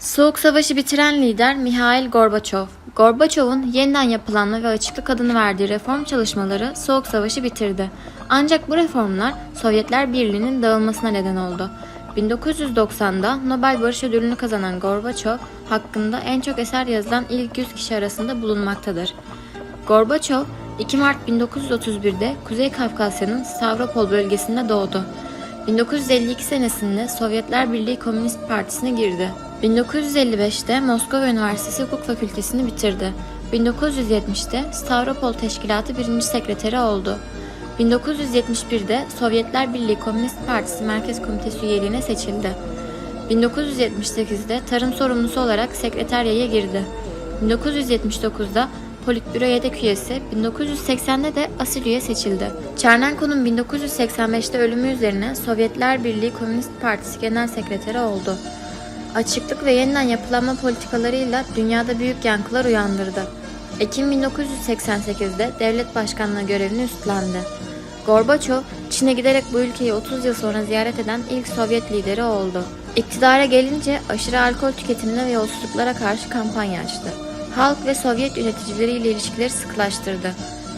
Soğuk Savaşı bitiren lider Mihail Gorbaçov. Gorbaçov'un yeniden yapılanma ve açıklık adını verdiği reform çalışmaları Soğuk Savaşı bitirdi. Ancak bu reformlar Sovyetler Birliği'nin dağılmasına neden oldu. 1990'da Nobel Barış Ödülünü kazanan Gorbaçov hakkında en çok eser yazılan ilk 100 kişi arasında bulunmaktadır. Gorbaçov 2 Mart 1931'de Kuzey Kafkasya'nın Stavropol bölgesinde doğdu. 1952 senesinde Sovyetler Birliği Komünist Partisi'ne girdi. 1955'te Moskova Üniversitesi Hukuk Fakültesini bitirdi. 1970'te Stavropol Teşkilatı 1. Sekreteri oldu. 1971'de Sovyetler Birliği Komünist Partisi Merkez Komitesi üyeliğine seçildi. 1978'de tarım sorumlusu olarak sekreteryaya girdi. 1979'da Politbüro yedek üyesi, 1980'de de asil üye seçildi. Çernenko'nun 1985'te ölümü üzerine Sovyetler Birliği Komünist Partisi Genel Sekreteri oldu. Açıklık ve yeniden yapılanma politikalarıyla dünyada büyük yankılar uyandırdı. Ekim 1988'de devlet başkanlığı görevini üstlendi. Gorbaçov, Çin'e giderek bu ülkeyi 30 yıl sonra ziyaret eden ilk Sovyet lideri oldu. İktidara gelince aşırı alkol tüketimine ve yolsuzluklara karşı kampanya açtı. Halk ve Sovyet yöneticileriyle ilişkileri sıkılaştırdı.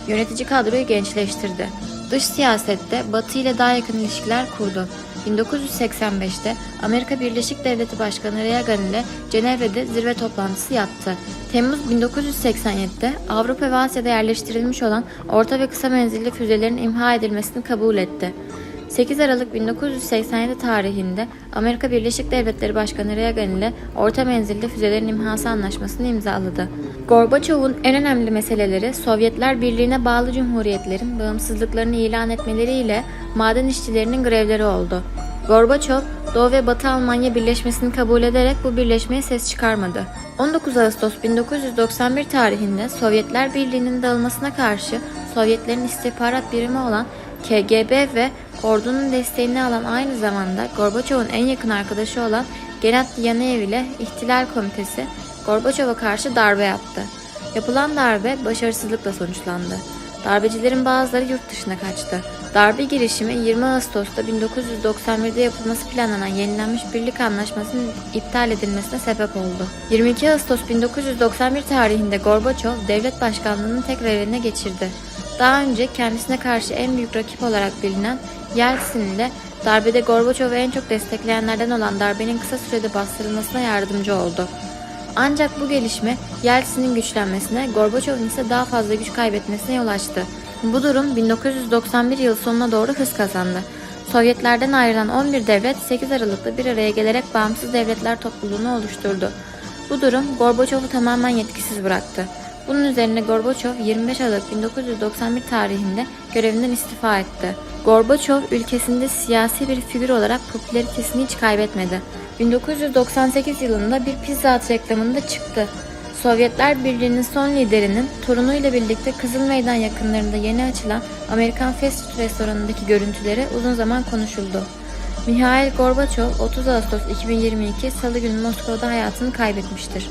Yönetici kadroyu gençleştirdi. Dış siyasette Batı ile daha yakın ilişkiler kurdu. 1985'te Amerika Birleşik Devletleri Başkanı Reagan ile Cenevre'de zirve toplantısı yaptı. Temmuz 1987'de Avrupa ve Asya'da yerleştirilmiş olan orta ve kısa menzilli füzelerin imha edilmesini kabul etti. 8 Aralık 1987 tarihinde Amerika Birleşik Devletleri Başkanı Reagan ile orta menzilli füzelerin imhası anlaşmasını imzaladı. Gorbaçov'un en önemli meseleleri Sovyetler Birliği'ne bağlı cumhuriyetlerin bağımsızlıklarını ilan etmeleriyle maden işçilerinin grevleri oldu. Gorbaçov, Doğu ve Batı Almanya birleşmesini kabul ederek bu birleşmeye ses çıkarmadı. 19 Ağustos 1991 tarihinde Sovyetler Birliği'nin dağılmasına karşı Sovyetlerin istihbarat birimi olan KGB ve ordunun desteğini alan aynı zamanda Gorbaçov'un en yakın arkadaşı olan Genat Yanayev ile İhtilal Komitesi Gorbaçov'a karşı darbe yaptı. Yapılan darbe başarısızlıkla sonuçlandı. Darbecilerin bazıları yurt dışına kaçtı. Darbe girişimi 20 Ağustos'ta 1991'de yapılması planlanan yenilenmiş birlik anlaşmasının iptal edilmesine sebep oldu. 22 Ağustos 1991 tarihinde Gorbaçov devlet başkanlığını tekrar eline geçirdi. Daha önce kendisine karşı en büyük rakip olarak bilinen Yeltsin ile darbede Gorbaçov'u en çok destekleyenlerden olan darbenin kısa sürede bastırılmasına yardımcı oldu. Ancak bu gelişme Yeltsin'in güçlenmesine, Gorbaçov'un ise daha fazla güç kaybetmesine yol açtı. Bu durum 1991 yıl sonuna doğru hız kazandı. Sovyetlerden ayrılan 11 devlet 8 Aralık'ta bir araya gelerek bağımsız devletler topluluğunu oluşturdu. Bu durum Gorbaçov'u tamamen yetkisiz bıraktı. Bunun üzerine Gorbaçov 25 Aralık 1991 tarihinde görevinden istifa etti. Gorbaçov ülkesinde siyasi bir figür olarak popülaritesini hiç kaybetmedi. 1998 yılında bir Pizza Hut reklamında çıktı. Sovyetler Birliği'nin son liderinin torunuyla birlikte Kızıl Meydan yakınlarında yeni açılan Amerikan fast food restoranındaki görüntüleri uzun zaman konuşuldu. Mihail Gorbaçov 30 Ağustos 2022 Salı günü Moskova'da hayatını kaybetmiştir.